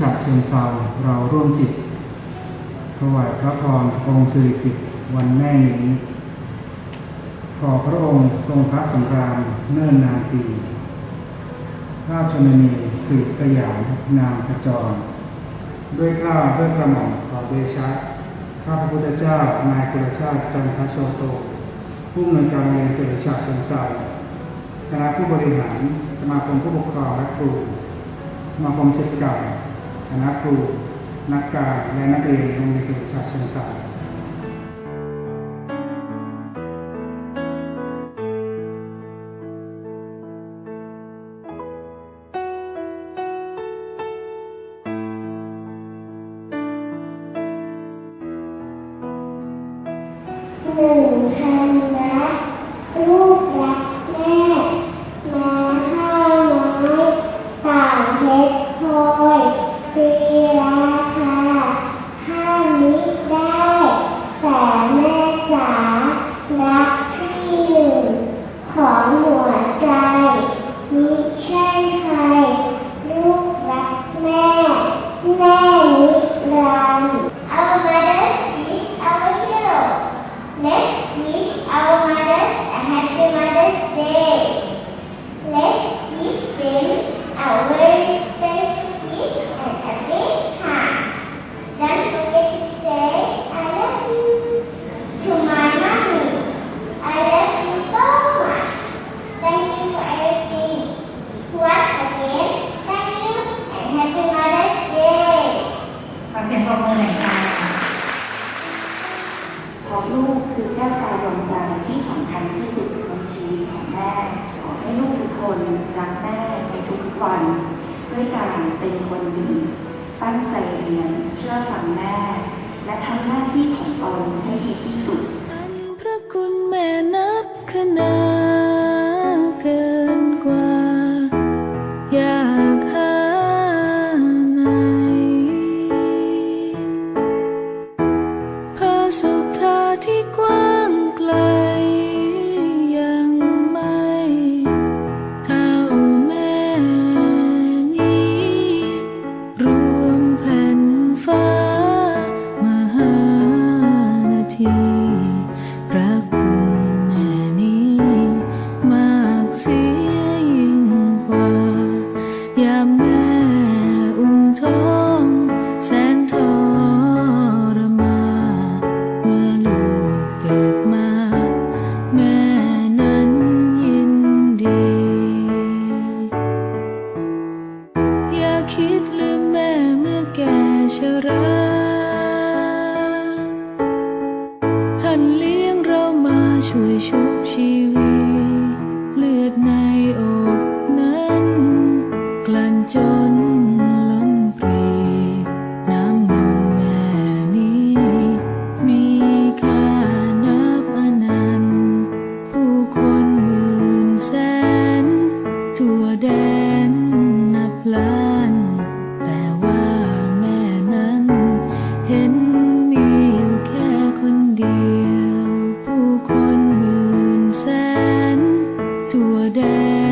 ฉะเชิงเซาเราร่วมจิตถวายพระพรองค์สิริกิตวันแม่นี้ ขอพระองค์ทรงพระสำราญเนิ่นนานปีราชมณีสืบสยามนามขจร ด้วยกล้าด้วยกระหม่อมขอเดชะข้าพระพุทธเจ้านายกุลชาติจันทโชโต ผู้อำนวยการเรียนเตริชาเชิงเซาคณะผู้บริหาร สมาคมผู้ปกครองและครูสมาคมศิษย์เก่า คณะครูนักการและนักเรียนโรงเรียนเตริชาเชิงเซาหนึ่งคำ our mothers a happy Mother's Day. Let's give them a ดวงใจที่สำคัญที่สุดในชีวิตของแม่ ขอให้ลูกทุกคนรักแม่ในทุกๆวัน ด้วยการเป็นคนดี ตั้งใจเรียน เชื่อฟังแม่ และทำหน้าที่ของตนให้ดีที่สุดอันพระคุณแม่นับขนา ชรา ท่านเลี้ยงเรามาช่วยชุบชีวิต เลือดในอกนั้น กลั่นจน ทั่